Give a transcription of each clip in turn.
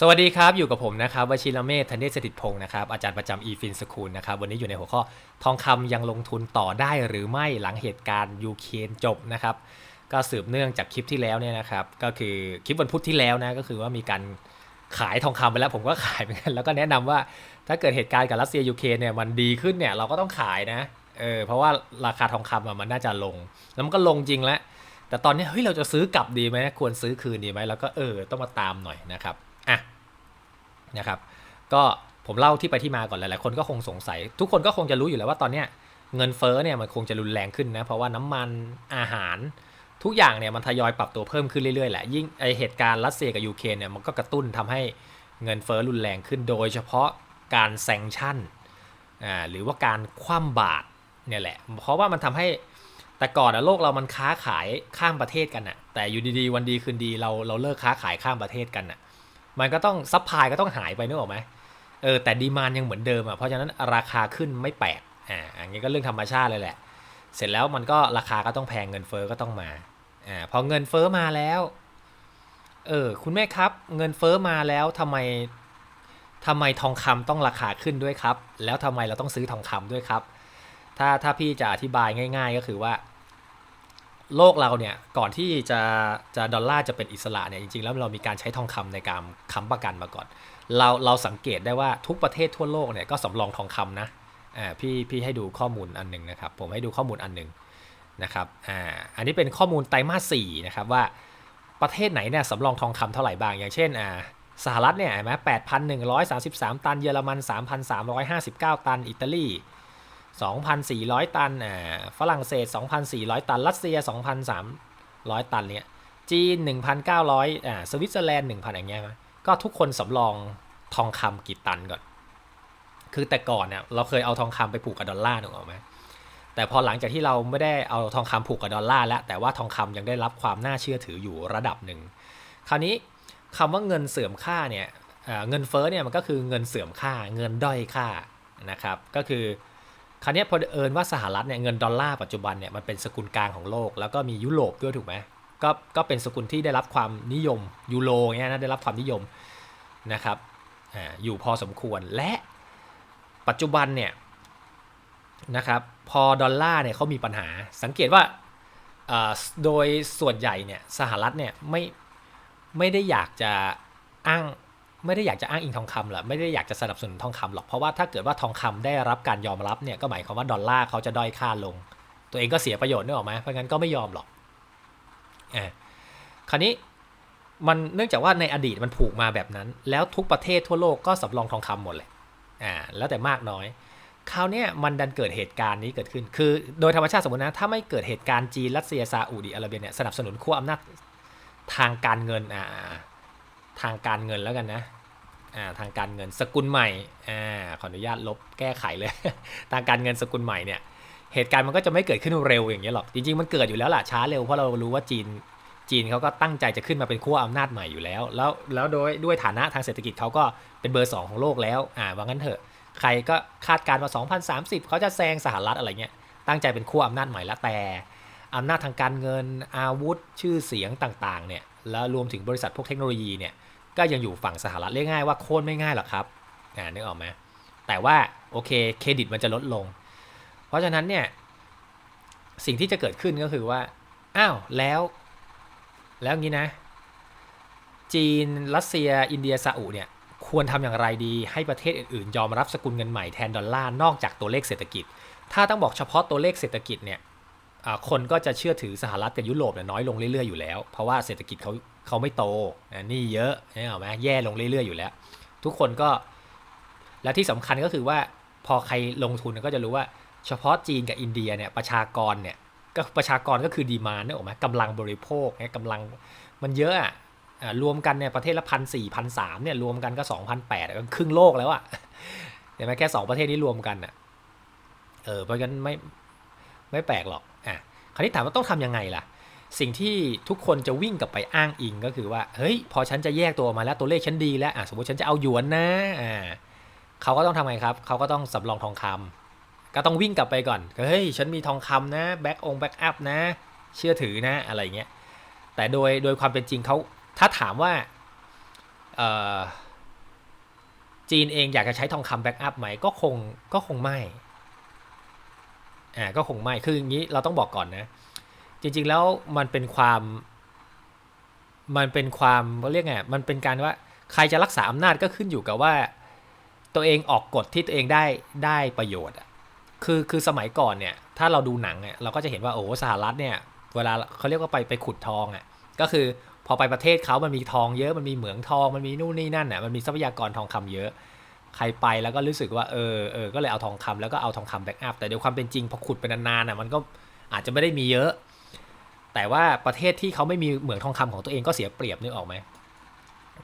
สวัสดีครับ อยู่กับผมนะครับวชิรเมธธันเดชสถิตพงศ์นะครับอาจารย์ประจำ eFin School นะครับวันนี้อยู่ในหัวข้อทองคำยังลงทุนต่อได้หรือไม่หลังเหตุการณ์ยูเครนจบนะครับก็สืบเนื่องจากคลิปที่แล้วเนี่ยนะครับก็คือคลิปวันพุธที่แล้วนะก็คือว่ามีการขายทองคำไปแล้วผมก็ขายเหมือนกันแล้วก็แนะนำว่าถ้าเกิดเหตุการณ์กับรัสเซียยูเครนเนี่ยมันดีขึ้นเนี่ยเราก็ต้องขายนะเออเพราะว่าราคาทองคำมันน่าจะลง แล้วมันก็ลงจริงแล้วแต่ตอนนี้เฮ้ยเราจะซื้อกลับดีไหมควรซื้อคืนดีไหมแล้วก็เออต้องมาตามหน่อยนะครับ อะนะครับก็ผมเล่าที่ไปที่มาก่อนหลายๆคนก็คงสงสัย ทุกคนก็คงจะรู้อยู่แล้วว่าตอนเนี้ยเงินเฟ้อเนี่ยมันคงจะรุนแรงขึ้นนะเพราะว่าน้ำมันอาหาร ทุกอย่างเนี่ยมันทยอยปรับตัวเพิ่มขึ้นเรื่อยๆแหละยิ่งไอเหตุการณ์รัสเซียกับยูเครนเนี่ยมันก็กระตุ้นทำให้เงินเฟ้อรุนแรงขึ้นโดยเฉพาะการแซงชั่นอ่าหรือว่าการคว่ำบาตรเนี่ยแหละ เพราะว่ามันทำให้แต่ก่อนอะโลกเรามันค้าขายข้ามประเทศกันอะแต่อยู่ดีๆวันดีคืนดีเราเราเลิกค้าขายข้ามประเทศกันอะ มันก็ต้องซัพพลายก็ต้องหายไปนึกออกไหมเออแต่ดีมานยังเหมือนเดิมอะเพราะฉะนั้นราคาขึ้นไม่แปลกอ่าอันนี้ก็เรื่องธรรมชาติเลยแหละ เสร็จแล้วมันก็ราคาก็ต้องแพงเงินเฟ้อก็ต้องมาอ่าพอเงินเฟ้อมาแล้วเออคุณแม่ครับ เงินเฟ้อมาแล้วทำไมทำไมทองคำต้องราคาขึ้นด้วยครับ แล้วทำไมเราต้องซื้อทองคำด้วยครับ ถ้าถ้าพี่จะอธิบายง่าย ๆ ก็คือว่า โลกเราเนี่ยก่อนที่จะจะดอลลาร์จะเป็นอิสระเนี่ยจริงๆแล้วเรามีการใช้ทองคำในการค้ำประกันมาก่อน เราเราสังเกตได้ว่าทุกประเทศทั่วโลกเนี่ยก็สำรองทองคำนะอ่าพี่พี่ให้ดูข้อมูลอันหนึ่งนะครับ ผมให้ดูข้อมูลอันหนึ่งนะครับอ่าอันนี้เป็นข้อมูลไตรมาสสี่นะครับว่าประเทศไหนเนี่ยสำรองทองคำเท่าไหร่บ้าง อย่างเช่นอ่าสหรัฐเนี่ยเห็นไหมแปดพันหนึ่งร้อยสามสิบสามตัน เยอรมันสามพันสามร้อยห้าสิบเก้าตัน อิตาลี 2,400 ตันอ่าฝรั่งเศส 2,400 ตัน รัสเซีย 2,300 ตันเนี่ยจีน 1,900อ่าสวิตเซอร์แลนด์ 1,000 อย่างเงี้ยก็ทุกคนสำรองทองคำกี่ตันก่อน คือแต่ก่อนเนี่ยเราเคยเอาทองคำไปผูกกับดอลลาร์ถูกไหมแต่พอหลังจากที่เราไม่ได้เอาทองคำผูกกับดอลลาร์แล้ว แต่ว่าทองคำยังได้รับความน่าเชื่อถืออยู่ระดับหนึ่ง คราวนี้คำว่าเงินเสื่อมค่าเนี่ยเงินเฟ้อเนี่ยมันก็คือเงินเสื่อมค่า เงินด้อยค่านะครับ ก็คือ คราวนี้พอเอิญว่าสหรัฐเนี่ยเงินดอลลาร์ปัจจุบันเนี่ยมันเป็นสกุลกลางของโลก แล้วก็มียุโรปด้วยถูกไหมก็ก็เป็นสกุลที่ได้รับความนิยมยูโรเงี้ยนะได้รับความนิยมนะครับอ่าอยู่พอสมควรและปัจจุบันเนี่ยนะครับพอดอลลาร์เนี่ยเขามีปัญหาสังเกตว่าโดยส่วนใหญ่เนี่ยสหรัฐเนี่ยไม่ไม่ได้อยากจะอ้าง ไม่ได้อยากจะอ้างอิงทองคำหรอไม่ได้อยากจะสนับสนุนทองคำหรอกเพราะว่าถ้าเกิดว่าทองคำได้รับการยอมรับเนี่ยก็หมายความว่าดอลลาร์เขาจะด้อยค่าลง ตัวเองก็เสียประโยชน์นึกออกไหมเพราะงั้นก็ไม่ยอมหรอกอ่าคราวนี้มันเนื่องจากว่าในอดีตมันผูกมาแบบนั้น แล้วทุกประเทศทั่วโลกก็สำรองทองคำหมดเลยอ่าแล้วแต่มากน้อยคราวนี้มันดันเกิดเหตุการณ์นี้เกิดขึ้น คือโดยธรรมชาติสมมตินะ ถ้าไม่เกิดเหตุการณ์จีน รัสเซีย ซาอุดิอาระเบียเนี่ยสนับสนุนขั้วอำนาจทางการเงินอ่า ทางการเงินแล้วกันนะอ่าทางการเงินสกุลใหม่อ่าขออนุญาตลบแก้ไขเลย ทางการเงินสกุลใหม่เนี่ยเหตุการณ์มันก็จะไม่เกิดขึ้นเร็วอย่างเงี้ยหรอกจริงๆมันเกิดอยู่แล้วล่ะช้าเร็วเพราะเรารู้ว่าจีนจีนเขาก็ตั้งใจจะขึ้นมาเป็นขั้วอำนาจใหม่อยู่แล้ว แล้วแล้วโดยด้วยฐานะทางเศรษฐกิจเขาก็เป็นเบอร์ 2 ของโลกแล้วอ่าว่างั้นเถอะใครก็คาดการณ์ว่า2030 เขาจะแซงสหรัฐอะไรเงี้ยตั้งใจเป็นขั้วอำนาจใหม่แล้วแต่อำนาจทางการเงินอาวุธชื่อเสียงต่างๆเนี่ยแล้วรวมถึงบริษัทพวกเทคโนโลยีเนี่ย ก็ยังอยู่ฝั่งสหรัฐเรียกง่ายว่าโค่นไม่ง่ายหรอกครับอ่านึกออกไหมแต่ว่าโอเคเครดิตมันจะลดลง เพราะฉะนั้นเนี่ยสิ่งที่จะเกิดขึ้นก็คือว่าอ้าวแล้ว แล้วงี้นะ จีนรัสเซีย อินเดียซาอุเนี่ยควรทำอย่างไรดีให้ประเทศอื่นๆ ยอมรับสกุลเงินใหม่แทนดอลลาร์นอกจากตัวเลขเศรษฐกิจ ถ้าต้องบอกเฉพาะตัวเลขเศรษฐกิจเนี่ยคนก็จะเชื่อถือสหรัฐกับยุโรปน้อยลงเรื่อยๆอยู่แล้ว เพราะว่าเศรษฐกิจเขา เขาไม่โตนี่เยอะนี่เหรอไหมแย่ลงเรื่อยๆอยู่แล้ว ทุกคนก็ และที่สำคัญก็คือว่าพอใครลงทุนก็จะรู้ว่า เฉพาะจีนกับอินเดียเนี่ยประชากรเนี่ยก็ประชากรก็คือดีมานนี่ออกไหมกำลังบริโภคเนี่ยกำลังมันเยอะอะรวมกันเนี่ยประเทศละพันสี่พันสามเนี่ยรวมกันก็สองพันแปดก็ครึ่งโลกแล้วอะเห็นไหมแค่สองประเทศนี้รวมกันอะเออเพราะงั้นไม่ไม่แปลกหรอกอะคราวนี้ถามว่าต้องทํำยังไงล่ะ สิ่งที่ทุกคนจะวิ่งกลับไปอ้างอิงก็คือว่า เฮ้ย พอฉันจะแยกตัวออกมาแล้วตัวเลขฉันดีแล้วสมมติฉันจะเอาหยวนนะอ่าเขาก็ต้องทำไงครับ เขาก็ต้องสำรองทองคำก็ต้องวิ่งกลับไปก่อน เฮ้ย ฉันมีทองคำนะ แบ็กองแบ็กอัพนะ เชื่อถือนะ อะไรเงี้ย แต่โดย โดยความเป็นจริงเขา ถ้าถามว่า จีนเองอยากจะใช้ทองคำแบ็กอัพไหม ก็คง ก็คงไม่ อ่า ก็คงไม่ คืออย่างนี้ เราต้องบอกก่อนนะ จริง ๆ แล้วมันเป็นความ มันเป็นความเขาเรียกไงมันเป็นการว่าใครจะรักษาอำนาจก็ขึ้นอยู่กับว่า ตัวเองออกกฎที่ตัวเองได้ได้ประโยชน์อะคือคือสมัยก่อนเนี่ย ถ้าเราดูหนังเนี่ยเราก็จะเห็นว่าโอ้สหรัฐเนี่ย เวลาเขาเรียกว่าไปไปขุดทองอะก็คือพอไปประเทศเขามันมีทองเยอะมันมีเหมืองทองมันมีนู่นนี่นั่นน่ะมันมีทรัพยากรทองคำเยอะ ใครไปแล้วก็รู้สึกว่าเออเออก็เลยเอาทองคำแล้วก็เอาทองคำแบ็กอัพแต่เดี๋ยวความเป็นจริงพอขุดไปนานๆน่ะมันก็อาจจะไม่ได้มีเยอะ แต่ว่าประเทศที่เขาไม่มีเหมืองทองคำของตัวเองก็เสียเปรียบนึกออกไหม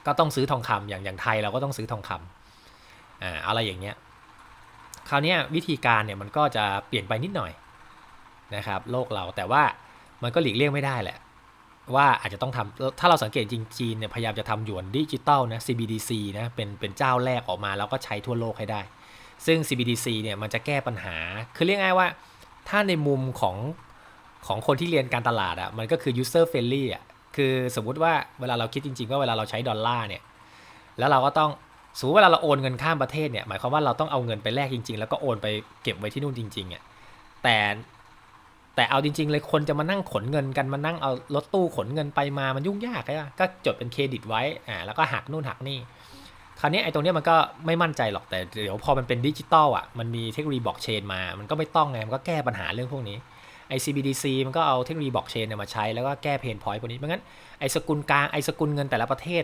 ก็ต้องซื้อทองคำอย่างอย่างไทยเราก็ต้องซื้อทองคำอ่าอะไรอย่างเงี้ยคราวนี้วิธีการเนี่ยมันก็จะเปลี่ยนไปนิดหน่อยนะครับโลกเราแต่ว่ามันก็หลีกเลี่ยงไม่ได้แหละ ว่าอาจจะต้องทำถ้าเราสังเกตจริงจีนเนี่ยพยายามจะทำหยวนดิจิตอลนะ CBDC นะเป็นเป็นเจ้าแรกออกมาแล้วก็ใช้ทั่วโลกให้ได้ ซึ่ง CBDC เนี่ยมันจะแก้ปัญหา คือเรียกง่ายว่า ถ้าในมุมของ ของคนที่เรียนการตลาดอะ่ะมันก็คือ user friendly อะคือสมมุติว่าเวลาเราคิดจริง ๆ ว่าเวลาเราใช้ดอลลาร์เนี่ยแล้วเราก็ต้องสมมติเวลาเราโอนเงินข้ามประเทศเนี่ยหมายความว่าเราต้องเอาเงินไปแลกจริง ๆ แล้วก็โอนไปเก็บไว้ที่นู่นจริงๆอะแต่แต่เอาจริง ๆ เลยคนจะมานั่งขนเงินกันมานั่งเอารถตู้ขนเงินไปมามันยุ่งยากใช่ก็จดเป็นเครดิตไว้อ่าแล้วก็หักนู่นหักนี่คราวนี้ไอ้ตรงเนี้ยมันก็ไม่มั่นใจหรอกแต่เดี๋ยวพอมันเป็นดิจิตอลอะมันมีเทคโนโลยีบล็อกเชนมา มันก็ไม่ต้องไงมันก็แก้ปัญหาเรื่องพวกนี้ ไอ CBDC มันก็เอาเทคโนโลยีบล็อกเชนมาใช้แล้วก็แก้เพนพอยต์พวกนี้เพราะงั้นไอสกุลกลางไอสกุลเงินแต่ละประเทศ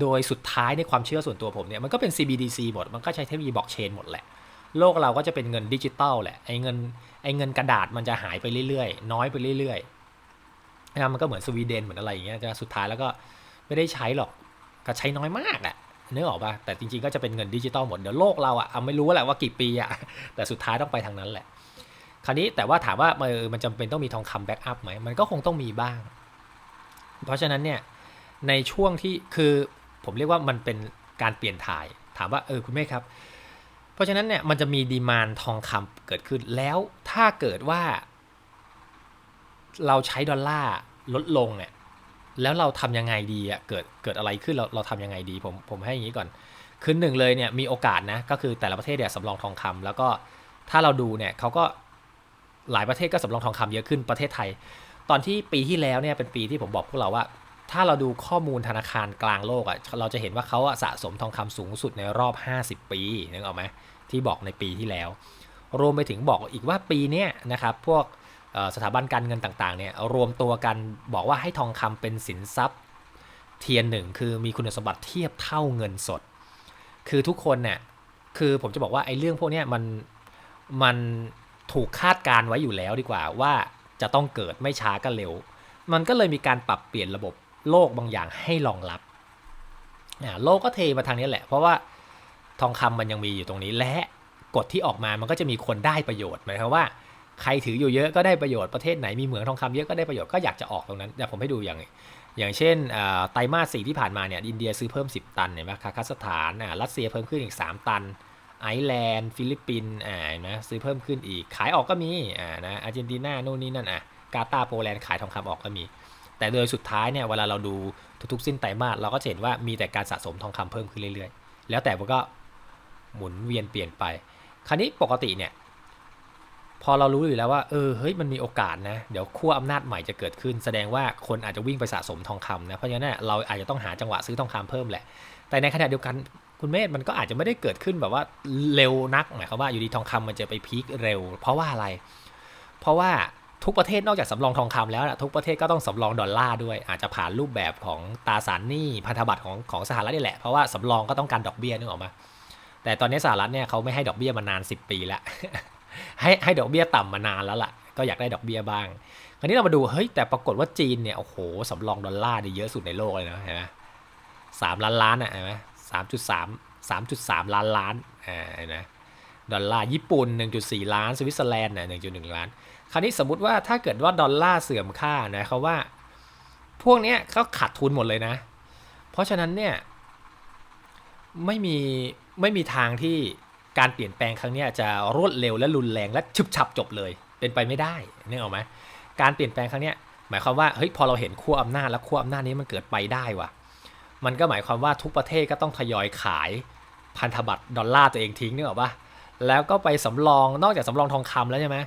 โดยสุดท้ายในความเชื่อส่วนตัวผมเนี่ยมันก็เป็น CBDC หมดมันก็ใช้เทคโนโลยีบล็อกเชนหมดแหละโลกเราก็จะเป็นเงินดิจิตอลแหละไอ้เงินไอ้เงินกระดาษมันจะหายไปเรื่อยๆ น้อยไปเรื่อยๆนะมันก็เหมือนสวีเดนเหมือนอะไรอย่างเงี้ยจะสุดท้ายแล้วก็ไม่ได้ใช้หรอกก็ใช้น้อยมากอะนึกออกป่ะแต่จริงๆก็จะเป็นเงินดิจิตอลหมดเดี๋ยวโลกเราอะไม่รู้แหละว่ากี่ปีอะแต่สุดท้ายต้องไปทางนั้นแหละ คราวนี้แต่ว่าถามว่ามันจำเป็นต้องมีทองคำแบ็กอัพไหมมันก็คงต้องมีบ้าง เพราะฉะนั้นเนี่ยในช่วงที่คือผมเรียกว่ามันเป็นการเปลี่ยนถ่าย ถามว่าเออคุณแม่ครับ เพราะฉะนั้นเนี่ยมันจะมีดีมานทองคำเกิดขึ้นแล้วถ้าเกิดว่า เราใช้ดอลลาร์ลดลงเนี่ยแล้วเราทำยังไงดีอะเกิดเกิดอะไรขึ้นเราเราทำยังไงดีผมผมให้อย่างนี้ก่อนคือหนึ่งเลยเนี่ยมีโอกาสนะก็คือแต่ละประเทศเนี่ยสำรองทองคำแล้วก็ถ้าเราดูเนี่ยเขาก็ หลายประเทศก็สำรองทองคำเยอะขึ้นประเทศไทย ตอนที่ปีที่แล้วเนี่ยเป็นปีที่ผมบอกพวกเราว่า ถ้าเราดูข้อมูลธนาคารกลางโลกอะเราจะเห็นว่าเขาสะสมทองคำสูงสุดในรอบ 50 ปีนึกออกไหมที่บอกในปีที่แล้ว รวมไปถึงบอกอีกว่าปีนี้นะครับพวกสถาบันการเงินต่างๆเนี่ยรวมตัวกันบอกว่าให้ทองคำเป็นสินทรัพย์เทียนหนึ่งคือมีคุณสมบัติเทียบเท่าเงินสด คือทุกคนเนี่ยคือผมจะบอกว่าไอ้เรื่องพวกนี้มันมัน ถูกคาดการไว้อยู่แล้วดีกว่าว่าจะต้องเกิดไม่ช้าก็เร็ว มันก็เลยมีการปรับเปลี่ยนระบบโลกบางอย่างให้รองรับโลกก็เทมาทางนี้แหละ เพราะว่าทองคำมันยังมีอยู่ตรงนี้และกฎที่ออกมามันก็จะมีคนได้ประโยชน์หมายความว่าใครถืออยู่เยอะก็ได้ประโยชน์ประเทศไหนมีเหมืองทองคำเยอะก็ได้ประโยชน์ก็อยากจะออกตรงนั้นเดี๋ยวผมให้ดูอย่างอย่างเช่นไตรมาสสี่ที่ผ่านมาเนี่ยอินเดียซื้อเพิ่ม 10 ตันเห็นไหมคาซัคสถานรัสเซียเพิ่มขึ้นอีก 3 ตัน ไอร์แลนด์ ฟิลิปปินส์อ่านะซื้อเพิ่มขึ้นอีก ขายออกก็มีอ่านะอาร์เจนตินาโน่นนี่นั่นอะกาตาโปแลนด์ขายทองคำออกก็มี แต่โดยสุดท้ายเนี่ยเวลาเราดูทุกๆสิ้นไตรมาสเราก็จะเห็นว่ามีแต่การสะสมทองคำเพิ่มขึ้นเรื่อยๆ แล้วแต่มันก็หมุนเวียนเปลี่ยนไป คราวนี้ปกติเนี่ยพอเรารู้อยู่แล้วว่าเออเฮ้ยมันมีโอกาสนะ เดี๋ยวขั้วอำนาจใหม่จะเกิดขึ้น แสดงว่าคนอาจจะวิ่งไปสะสมทองคำนะเพราะฉะนั้นเราอาจจะต้องหาจังหวะซื้อทองคำเพิ่มแหละ แต่ในขณะเดียวกัน คุณเมธมันก็อาจจะไม่ได้เกิดขึ้นแบบว่าเร็วนักหมายความว่าอยู่ดีทองคำมันจะไปพีคเร็ว เพราะว่าอะไร เพราะว่าทุกประเทศนอกจากสำรองทองคำแล้วนะทุกประเทศก็ต้องสำรองดอลลาร์ด้วย อาจจะผ่านรูปแบบของตราสารหนี้พันธบัตรของของสหรัฐนี่แหละเพราะว่าสำรองก็ต้องการดอกเบี้ยนึกออกมาแต่ตอนนี้สหรัฐเนี่ยเขาไม่ให้ดอกเบี้ยมานาน 10 ปีแล้วให้ให้ดอกเบี้ยต่ำมานานแล้วล่ะ ก็อยากได้ดอกเบี้ยบ้างคราวนี้เรามาดูเฮ้ยแต่ปรากฏว่าจีนเนี่ยโอ้โหสำรองดอลลาร์ได้เยอะสุดในโลกเลยนะเห็นไหมสามล้านล้านอะเห็นไหม สามจุดสามสามจุดสามล้านล้านอ่าเห็นไหมดอลลาร์ญี่ปุ่น 1.4 ล้าน สวิตเซอร์แลนด์เนี่ย1.1 ล้าน คราวนี้สมมุติว่าถ้าเกิดว่าดอลลาร์เสื่อมค่านะเขาว่า พวกนี้เขาขาดทุนหมดเลยนะ เพราะฉะนั้นเนี่ยไม่มีไม่มีทางที่การเปลี่ยนแปลงครั้งนี้จะรวดเร็วและรุนแรงและฉุบฉับจบเลย เป็นไปไม่ได้นึกออกไหมการเปลี่ยนแปลงครั้งนี้หมายความว่าเฮ้ยพอเราเห็นขั้วอำนาจแล้วขั้วอำนาจนี้มันเกิดไปได้ว่ะ มันก็หมายความว่าทุกประเทศก็ต้องทยอยขายพันธบัตรดอลลาร์ตัวเองทิ้งนึกออกปะแล้วก็ไปสำรองนอกจากสำรองทองคำแล้วใช่ไหม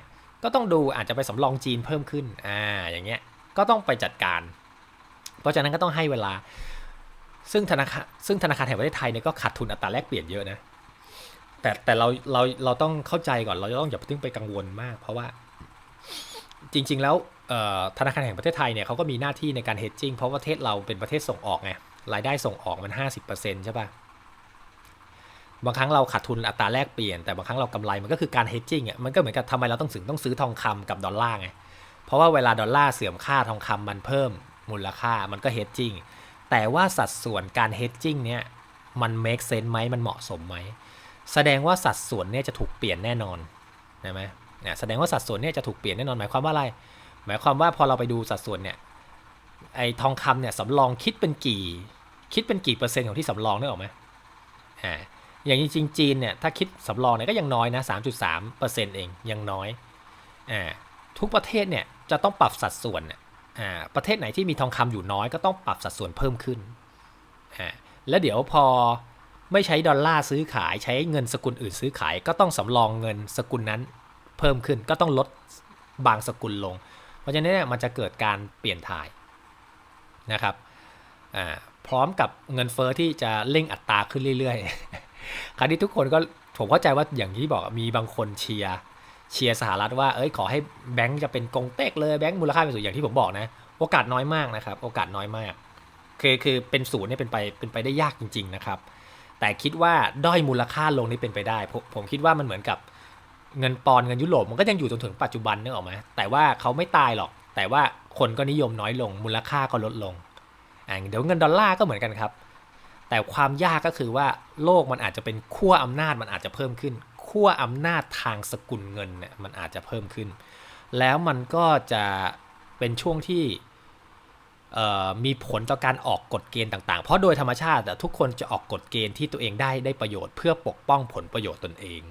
ก็ต้องดูอาจจะไปสำรองจีนเพิ่มขึ้นอ่าอย่างเงี้ยก็ต้องไปจัดการ เพราะฉะนั้นก็ต้องให้เวลา ซึ่งธนาคารซึ่งธนาคารแห่งประเทศไทยเนี่ยก็ขาดทุนอัตราแลกเปลี่ยนเยอะนะแต่แต่เราเราเราต้องเข้าใจก่อนเราต้องอย่าเพิ่งไปกังวลมาก เพราะว่าจริง ๆ แล้วธนาคารแห่งประเทศไทยเนี่ยเขาก็มีหน้าที่ในการ hedging เพราะประเทศเราเป็นประเทศส่งออกไง รายได้ส่งออกมัน 50%ใช่ปะบางครั้งเราขาดทุนอัตราแลกเปลี่ยนแต่บางครั้งเรากำไรมันก็คือการ hedging อะมันก็เหมือนกับทำไมเราต้องถึงต้องซื้อทองคำกับดอลลาร์ไงเพราะว่าเวลาดอลลาร์เสื่อมค่าทองคำมันเพิ่มมูลค่ามันก็ hedging แต่ว่าสัดส่วนการ hedging เนี่ยมัน make sense ไหมมันเหมาะสมไหมแสดงว่าสัดส่วนเนี่ยจะถูกเปลี่ยนแน่นอนใช่ไหมเนี่ยแสดงว่าสัดส่วนเนี่ยจะถูกเปลี่ยนแน่นอนหมายความว่าอะไร หมายความว่าพอเราไปดูสัดส่วนเนี่ยไอ้ทองคำเนี่ยสำรองคิดเป็นกี่ คิดเป็นกี่เปอร์เซ็นต์ของที่สำรองได้ออกไหมอ่าอย่างจริงจีนเนี่ยถ้าคิดสำรองเนี่ยก็ยังน้อยนะ 3.3เปอร์เซ็นต์เองยังน้อยอ่าทุกประเทศเนี่ยจะต้องปรับสัดส่วนอ่าประเทศไหนที่มีทองคำอยู่น้อยก็ต้องปรับสัดส่วนเพิ่มขึ้นอ่าแล้วเดี๋ยวพอไม่ใช้ดอลลาร์ซื้อขายใช้เงินสกุลอื่นซื้อขาย ก็ต้องสำรองเงินสกุลนั้นเพิ่มขึ้นก็ต้องลดบางสกุลลง เพราะฉะนั้นเนี่ยมันจะเกิดการเปลี่ยนถ่ายนะครับอ่า พร้อมกับเงินเฟอ้อที่จะเร่งอัตราขึ้นเรื่อยๆ คราวนี้ทุกคนก็ผมเข้าใจว่าอย่างที่บอกมีบางคนเชียร์เชียร์สหรัฐว่าเอ้ยขอให้แบงก์จะเป็นกงเต็กเลยแบงก์มูลค่าเป็นศูนย์อย่างที่ผมบอกนะ โอกาสน้อยมากนะครับ โอกาสน้อยมาก คือคือเป็นศูนย์เนี่ยเป็นไปเป็นไปได้ยากจริง ๆนะครับ แต่คิดว่าด้อยมูลค่าลงนี่เป็นไปได้ผมผมคิดว่ามันเหมือนกับเงินปอนเงินยุโรปมันก็ยังอยู่จนถึงปัจจุบันนึกออกไหมแต่ว่าเขาไม่ตายหรอก แต่ว่าคนก็นิยมน้อยลงมูลค่าก็ลดลง เดี๋ยวเงินดอลลาร์ก็เหมือนกันครับ แต่ความยากก็คือว่าโลกมันอาจจะเป็นขั้วอำนาจมันอาจจะเพิ่มขึ้นขั้วอำนาจทางสกุลเงินเนี่ยมันอาจจะเพิ่มขึ้น แล้วมันก็จะเป็นช่วงที่มีผลต่อการออกกฎเกณฑ์ต่างๆ เพราะโดยธรรมชาติทุกคนจะออกกฎเกณฑ์ที่ตัวเองได้ได้ประโยชน์เพื่อปกป้องผลประโยชน์ตนเอง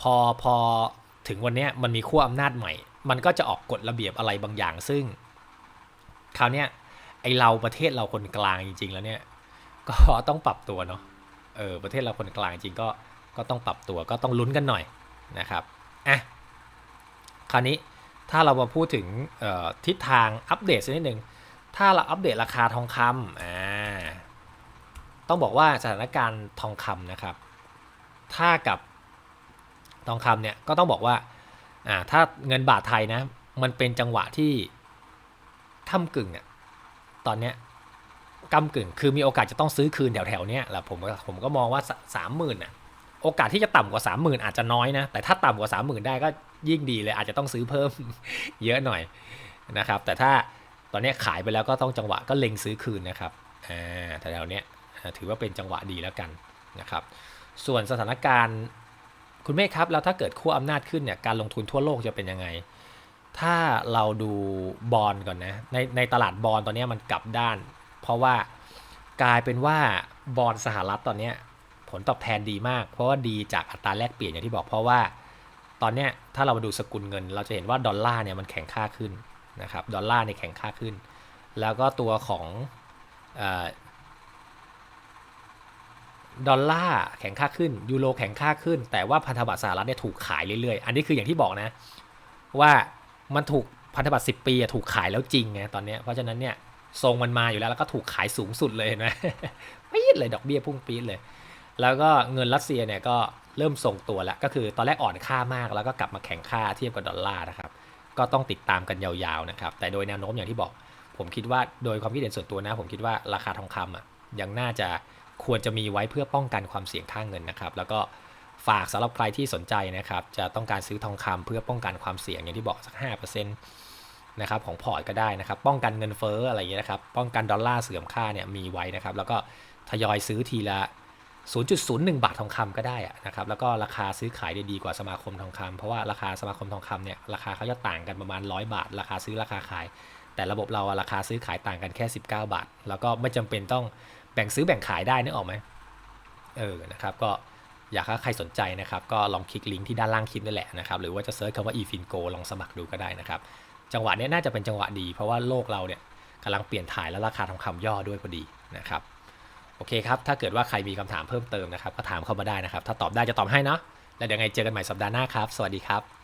พอพอถึงวันนี้มันมีขั้วอำนาจใหม่ มันก็จะออกกฎระเบียบอะไรบางอย่างซึ่ง คราวเนี้ย อเราประเทศเราคนกลางจริง ๆ แล้วเนี่ย ก็ต้องปรับตัวเนาะเออประเทศเราคนกลางจริงก็ก็ต้องปรับตัวก็ต้องลุ้นกันหน่อยนะครับอะคราวนี้ถ้าเรามาพูดถึงทิศทางอัปเดตสักนิดหนึ่งถ้าเราอัปเดตราคาทองคำอ่าต้องบอกว่าสถานการณ์ทองคำนะครับ ถ้ากับทองคำเนี่ยก็ต้องบอกว่าอ่าถ้าเงินบาทไทยนะมันเป็นจังหวะที่ก้ากึ่งอะ ตอนเนี้ยก้ากึ่งคือมีโอกาสจะต้องซื้อคืนแถวๆเนี้ยแหละผมผมก็มองว่าสามหมื่นอะโอกาสที่จะต่ำกว่าสามหมื่นอาจจะน้อยนะ แต่ถ้าต่ำกว่าสามหมื่นได้ก็ยิ่งดีเลย อาจจะต้องซื้อเพิ่มเยอะหน่อยนะครับ แต่ถ้าตอนนี้ขายไปแล้วก็ต้องจังหวะก็เล็งซื้อคืนนะครับอ่าแถวๆเนี้ยถือว่าเป็นจังหวะดีแล้วกันนะครับ ส่วนสถานการณ์คุณเมฆครับ แล้วถ้าเกิดขั้วอำนาจขึ้นเนี่ยการลงทุนทั่วโลกจะเป็นยังไง ถ้าเราดูบอลก่อนนะในในตลาดบอลตอนนี้มันกลับด้าน เพราะว่ากลายเป็นว่าบอลสหรัฐตอนนี้ผลตอบแทนดีมาก เพราะว่าดีจากอัตราแลกเปลี่ยนอย่างที่บอกเพราะว่าตอนนี้ถ้าเรามาดูสกุลเงิน เราจะเห็นว่าดอลลาร์เนี่ยมันแข็งค่าขึ้นนะครับดอลลาร์ในแข็งค่าขึ้น แล้วก็ตัวของดอลลาร์แข็งค่าขึ้นยูโรแข็งค่าขึ้น แต่ว่าพันธบัตรสหรัฐเนี่ยถูกขายเรื่อยๆ อันนี้คืออย่างที่บอกนะว่า มันถูกพันธบัตร10 ปีถูกขายแล้วจริงไงตอนนี้เพราะฉะนั้นเนี่ยทรงมันมาอยู่แล้วแล้วก็ถูกขายสูงสุดเลยเห็นไหมปี๊ดเลยดอกเบี้ยพุ่งปี๊ดเลย แล้วก็เงินรัสเซียเนี่ยก็เริ่มทรงตัวแล้ว ก็คือตอนแรกอ่อนค่ามากแล้วก็กลับมาแข็งค่าเทียบกับดอลลาร์นะครับ ก็ต้องติดตามกันยาวๆนะครับ แต่โดยแนวโน้มอย่างที่บอก ผมคิดว่าโดยความคิดเห็นส่วนตัวนะ ผมคิดว่าราคาทองคำอะยังน่าจะควรจะมีไว้เพื่อป้องกันความเสี่ยงค่างเงินนะครับ แล้วก็ ฝากสำหรับใครที่สนใจนะครับ จะต้องการซื้อทองคำเพื่อป้องกันความเสี่ยงอย่างที่บอกสัก 5%นะครับของพอร์ตก็ได้นะครับ ป้องกันเงินเฟ้ออะไรอย่างเงี้ยนะครับ ป้องกันดอลลาร์เสื่อมค่าเนี่ยมีไว้นะครับ แล้วก็ทยอยซื้อทีละ 0.01 บาททองคำก็ได้นะครับ แล้วก็ราคาซื้อขายได้ดีกว่าสมาคมทองคำเพราะว่าราคาสมาคมทองคำเนี่ยราคาเขาจะต่างกันประมาณ 100 บาท ราคาซื้อราคาขาย แต่ระบบเราราคาซื้อขายต่างกันแค่ 19 บาท แล้วก็ไม่จำเป็นต้องแบ่งซื้อแบ่งขายได้นึกออกไหมเออนะครับก็ อยากให้ใครสนใจนะครับ ก็ลองคลิกลิงก์ที่ด้านล่างคลิปนี่แหละนะครับ หรือว่าจะเซิร์ชคำว่า efingo ลองสมัครดูก็ได้นะครับ จังหวะนี้น่าจะเป็นจังหวะดี เพราะว่าโลกเราเนี่ยกำลังเปลี่ยนถ่ายแล้วราคาทองคำย่อด้วยพอดีนะครับ โอเคครับ ถ้าเกิดว่าใครมีคำถามเพิ่มเติมนะครับ ก็ถามเข้ามาได้นะครับ ถ้าตอบได้จะตอบให้นะ แล้วเดี๋ยวไงเจอกันใหม่สัปดาห์หน้าครับ สวัสดีครับ